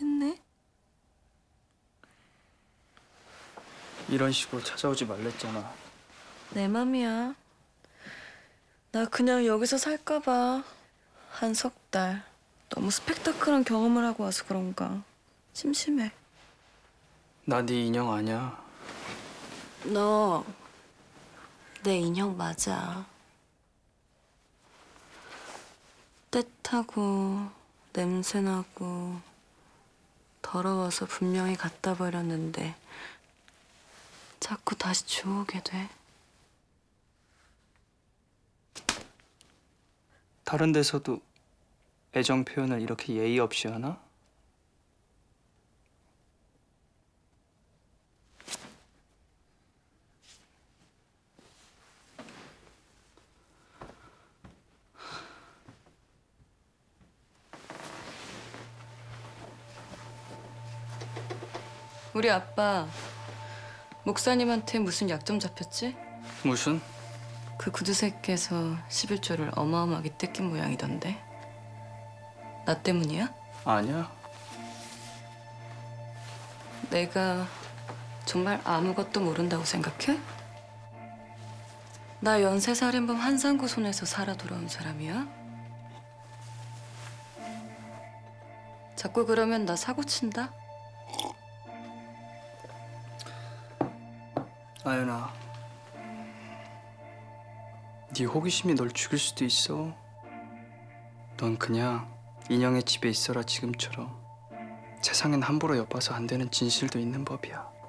있겠네. 이런 식으로 찾아오지 말랬잖아. 내 맘이야. 나 그냥 여기서 살까 봐 한 석 달. 너무 스펙타클한 경험을 하고 와서 그런가. 심심해. 나 네 인형 아니야. 너 내 인형 맞아. 때 타고 냄새 나고 더러워서 분명히 갖다 버렸는데 자꾸 다시 주우게 돼. 다른 데서도 애정 표현을 이렇게 예의 없이 하나? 우리 아빠 목사님한테 무슨 약점 잡혔지? 무슨? 그 구두 새끼에서 11조를 어마어마하게 뜯긴 모양이던데. 나 때문이야? 아니야. 내가 정말 아무것도 모른다고 생각해? 나 연쇄살인범 한상구 손에서 살아 돌아온 사람이야? 자꾸 그러면 나 사고 친다? 아연아. 네 호기심이 널 죽일 수도 있어. 넌 그냥 인형의 집에 있어라 지금처럼. 세상엔 함부로 엿봐서 안 되는 진실도 있는 법이야.